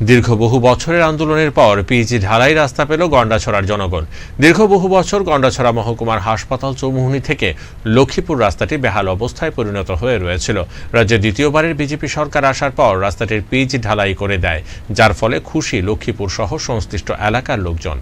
দীর্ঘ বহু বছরের আন্দোলনের পর পিএইচি ঢালাই রাস্তা পেল গন্ডাছড়ার জনগণ। দীর্ঘ বহু বছর গন্ডাছড়া মহকুমার হাসপাতাল চৌমুহনী থেকে লক্ষ্মীপুর রাস্তাটি বেহাল অবস্থায় পরিণত হয়ে রয়েছিল। রাজ্যে দ্বিতীয়বারের বিজেপি সরকার আসার পর রাস্তাটির পিচ ঢালাই করে দেয়, যার ফলে খুশি লক্ষ্মীপুর সহ সংশ্লিষ্ট এলাকার লোকজন।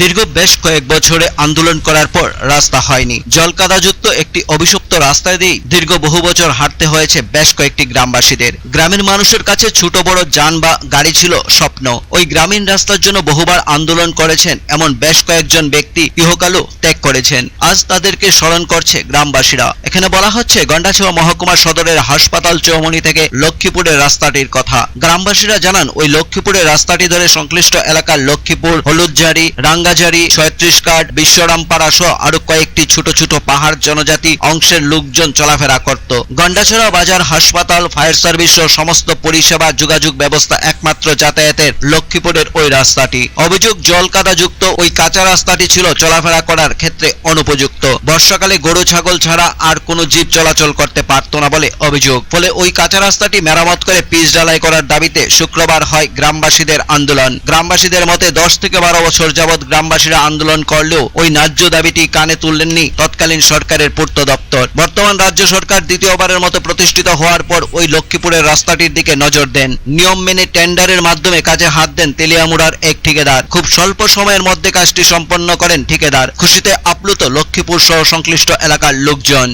দীর্ঘ বেশ কয়েক বছরে আন্দোলন করার পর রাস্তা হয়নি। জলকাদাযুক্ত একটি অভিশপ্ত রাস্তা দিয়েই দীর্ঘ বহু বছর হাঁটতে হয়েছে বেশ কয়েকটি গ্রামবাসীদের। গ্রামের মানুষের কাছে ছোট বড় যান বা গাড়ি ছিল স্বপ্ন। ওই গ্রামীণ রাস্তার জন্য বহুবার আন্দোলন করেছেন এমন বেশ কয়েকজন ব্যক্তি ইহকালও ত্যাগ করেছেন। আজ তাদেরকে স্মরণ করছে গ্রামবাসীরা। এখানে বলা হচ্ছে গন্ডাছড়া মহকুমা সদরের হাসপাতাল চৌমনি থেকে লক্ষ্মীপুরের রাস্তাটির কথা। গ্রামবাসীরা জানান, ওই লক্ষ্মীপুরের রাস্তাটি ধরে সংশ্লিষ্ট এলাকার লক্ষ্মীপুর, হলুদঝাড়ি, রাঙ্গাঝাড়ি ছয়ত্রিশ কাঠ বিশ্বরামপাড়া সহ আরও কয়েকটি ছোট ছোট পাহাড় জনজাতি অংশের লোকজন চলাফেরা করত। গন্ডাছড়া বাজার হাসপাতাল, ফায়ার সার্ভিস সহ সমস্ত পরিষেবা যোগাযোগ ব্যবস্থা একমাত্র যাতায়াতের লক্ষ্মীপুরের ওই রাস্তাটি। অভিযোগ জল কাদাযুক্ত ওই কাঁচা রাস্তাটি ছিল চলাফেরা করার ক্ষেত্রে অনুপযুক্ত। বর্ষাকালে গরু, ছাগল ছাড়া আর কোনো জীব চলাচল করতে পারত না বলে অভিযোগ। ফলে ওই কাঁচা রাস্তাটি মেরামত করে পিচ ঢালাই করার দাবিতে শুক্রবার হয় গ্রামবাসীদের আন্দোলন। গ্রামবাসীদের মতে দশ থেকে বারো বছর যাবৎ গ্রামবাসীরা আন্দোলন করলেও ওই ন্যায্য দাবিটি কানে তুললেননি তৎকালীন সরকারের পূর্ত দপ্তর। বর্তমান রাজ্য সরকার দ্বিতীয়বারের মতো প্রতিষ্ঠিত হওয়ার পর ওই লক্ষ্মীপুরের রাস্তাটির দিকে নজর দেন। নিয়ম মেনে টেন্ডারের মাধ্যমে কাজে হাত দেন তেলিয়ামুড়ার এক ঠিকাদার। খুব স্বল্প সময়ের মধ্যে কাজটি সম্পন্ন করেন ঠিকাদার। খুশিতে আপ্লুত লক্ষ্মীপুর সহ সংশ্লিষ্ট এলাকার লোকজন।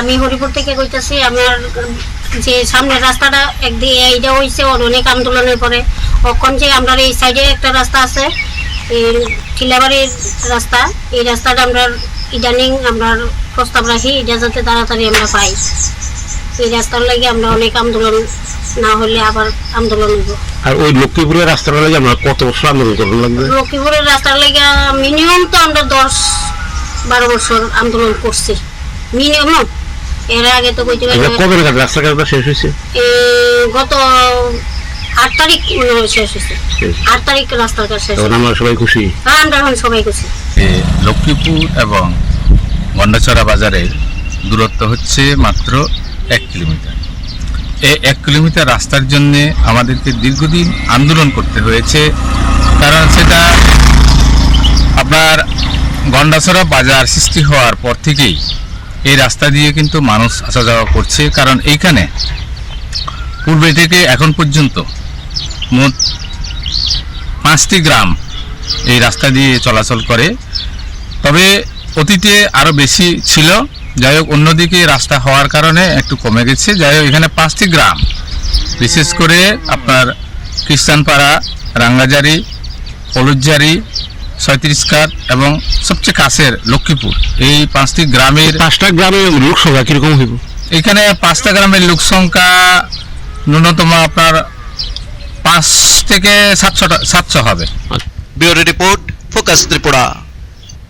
আমি হরিপুর থেকে কইতাছি আমার যে সামনের রাস্তাটা একদিকে এইটা হয়েছে ওর অনেক আন্দোলনের পরে। কখন যে আমরা এই সাইডে একটা রাস্তা আছে এই টিলাবাড়ির রাস্তা। এই রাস্তাটা আমরা ইদানিং আমরা প্রস্তাব রাখি এটা যাতে তাড়াতাড়ি আমরা পাই। এই রাস্তার লাগে আমরা অনেক আন্দোলন না হলে আবার আন্দোলন হইব। আর ওই লক্ষ্মীপুরের রাস্তাটা লাগে আমরা কত বছর আন্দোলন করুন লাগবে? লক্ষ্মীপুরের রাস্তার লাগে মিনিমাম তো আমরা দশ বারো বছর আন্দোলন করছি। মিনিমাম। এর আগে তো কইতে পারি কবে নাগাদ রাস্তা কাজটা শেষ হয়েছে? গত আট তারিখ মনে হয় শেষ হয়েছে। শেষ। আট তারিখ রাস্তার কাজ শেষ তখন আমরা সবাই খুশি? হ্যাঁ আমরা এখন সবাই যে লক্ষ্মীপুর এবং গন্ডাচড়া বাজারের দূরত্ব হচ্ছে মাত্র এক কিলোমিটার। এই এক কিলোমিটার রাস্তার জন্য আমাদেরকে দীর্ঘদিন আন্দোলন করতে হয়েছে। কারণ সেটা আপনার গন্ডাছড়া বাজার সৃষ্টি হওয়ার পর থেকেই এই রাস্তা দিয়ে কিন্তু মানুষ আসা যাওয়া করছে, কারণ এইখানে পূর্বে থেকে এখন পর্যন্ত মোট পাঁচটি গ্রাম এই রাস্তা দিয়ে চলাচল করে। তবে অতীতে আরও বেশি ছিল। যাই হোক, অন্যদিকে রাস্তা হওয়ার কারণে একটু কমে গেছে। যাই হোক, এখানে পাঁচটি গ্রাম, বিশেষ করে আপনার খ্রিস্টানপাড়া, রাঙ্গাজারি, হলুদজারি সৈত্রিশ কাঠ এবং সবচেয়ে কাছের লক্ষ্মীপুর। এই পাঁচটি গ্রামের পাঁচটা গ্রামের লোক কীরকম কীরকম হইব? এখানে পাঁচটা গ্রামের লোকসংখ্যা ন্যূনতম আপনার পাঁচ থেকে সাতশোটা সাতশো হবে। Bureau report focus Tripura.